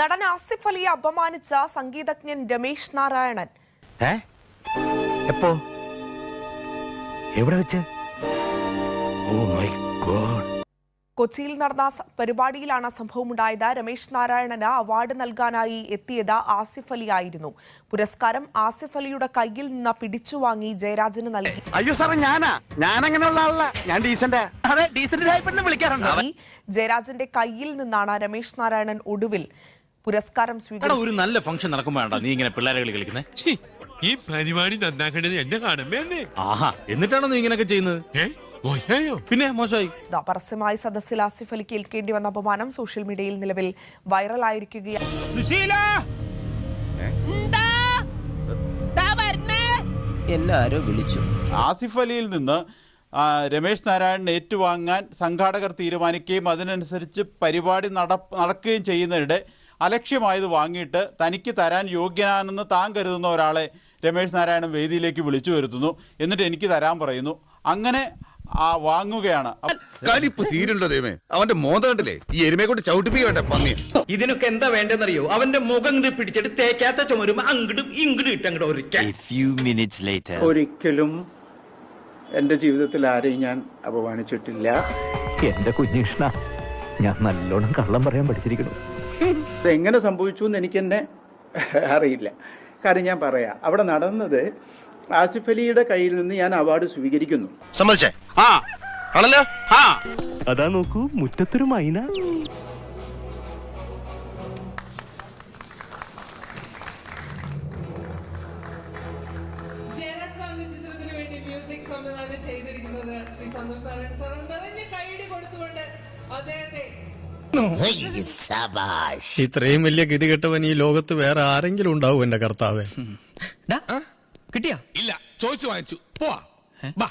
നടൻ ആസിഫ് അലിയെ അപമാനിച്ച സംഗീതജ്ഞൻ രമേശ് നാരായണൻ. എപ്പോ? എവിടെ വെച്ച്? Oh my god. കൊച്ചിയിൽ നടന്ന പരിപാടിയിലാണ് സംഭവമുണ്ടായത്. രമേശ് നാരായണന് അവാർഡ് നൽകാനായി എത്തിയത് ആസിഫ് അലി ആയിരുന്നു. പുരസ്കാരം ആസിഫ് അലിയുടെ കയ്യിൽ നിന്ന് പിടിച്ചു വാങ്ങി ജയരാജന് നൽകി. അയ്യോ സാറേ ഞാനാ? ഞാൻ അങ്ങനെയുള്ള ആളല്ല. ഞാൻ ഡീസന്റ്. വിളിക്കാറുണ്ട്. ജയരാജന്റെ കയ്യിൽ നിന്നാണ് രമേശ് നാരായണൻ ഒടുവിൽ പുരസ്കാരം സ്വീകരിച്ചു ഒരു നല്ല ഫംഗ്ഷൻ നടക്കുമ്പോ വേണ്ട. നീ ഇങ്ങനെ പിള്ളേരെ കളി കളിക്കുന്നേ? ഈ പരിപാടി നന്നാക്കേണ്ടത് എന്നെ കാണുമ്പോ എന്നെ. ആഹാ എന്നിട്ടാണോ നീ ഇങ്ങനെയൊക്കെ ചെയ്യുന്നത്? പിന്നെ മോശമായി? ദാ പരസ്യമായി സദസ്സിൽ ആസിഫ് അലിക്ക് ഏൽക്കേണ്ടി വന്ന അപമാനം സോഷ്യൽ മീഡിയയിൽ നിലവിൽ വൈറലായിരിക്കുകയാണ് എല്ലാരും വിളിച്ചു. ആസിഫ് അലിയിൽ നിന്ന് രമേശ് നാരായണൻ ഏറ്റുവാങ്ങാൻ സംഘാടകർ തീരുമാനിക്കുകയും അതിനനുസരിച്ച് പരിപാടി നട നടക്കുകയും ചെയ്യുന്നതിനിടെ അലക്ഷ്യമായത് വാങ്ങിയിട്ട് തനിക്ക് തരാൻ യോഗ്യനാണെന്ന് താൻ കരുതുന്ന ഒരാളെ രമേശ് നാരായണൻ വേദിയിലേക്ക് വിളിച്ചു വരുത്തുന്നു. എന്നിട്ട് എനിക്ക് തരാൻ പറയുന്നു. അങ്ങനെ ആ വാങ്ങുകയാണ്. കലിപ്പ് തീരുണ്ടോ ദൈവമേ? അവന്റെ മോതണ്ടല്ലേ ഈ എരുമയെ കൊണ്ട് ചവിട്ടിപ്പിക്കട്ടെ പന്നി. ഇതിനൊക്കെ എന്താ വേണ്ടെന്നറിയോ അവന്റെ മുഖം പിടിച്ചിട്ട് തേക്കാത്ത ചുമരും അങ്ങടും ഇങ്ങടും ഇട്ടങ്ങോട്ട് ഒരിക്കൽ ഒരിക്കലും എന്റെ ജീവിതത്തിൽ ആരെയും ഞാൻ അപമാനിച്ചിട്ടില്ല. എന്റെ കുഞ്ഞിഷ്ണ ഞാൻ നല്ലോണം കള്ളം പറയാൻ പഠിച്ചിരിക്കുന്നു. ഇത് എങ്ങനെ സംഭവിച്ചു എന്ന് എനിക്ക് തന്നെ അറിയില്ല. കാര്യം ഞാൻ പറയാം. അവിടെ നടന്നത് ആസിഫ് അലിയുടെ കയ്യിൽ നിന്ന് ഞാൻ അവാർഡ് സ്വീകരിക്കുന്നു. സമ്മതിച്ചേ? ആ. ആണല്ലോ? ആ. അതാ നോക്കൂ മുറ്റത്തൊരു മൈന. ജയരാജ് സാറിന്റെ ചിത്രത്തിന് വേണ്ടി മ്യൂസിക് സംവിധാനം ചെയ്തിരിക്കുന്നത് ശ്രീ സന്തോഷ് നാരായൺ സാർ നിറഞ്ഞ കൈയടി കൊടുത്തുകൊണ്ട് ഇത്രയും വലിയ ഗതി കെട്ടവൻ ഈ ലോകത്ത് വേറെ ആരെങ്കിലും ഉണ്ടാവും എന്റെ കർത്താവേ. കിട്ടിയാ? ഇല്ല ചോദിച്ചു വാങ്ങിച്ചു. പോവാ. ബാ.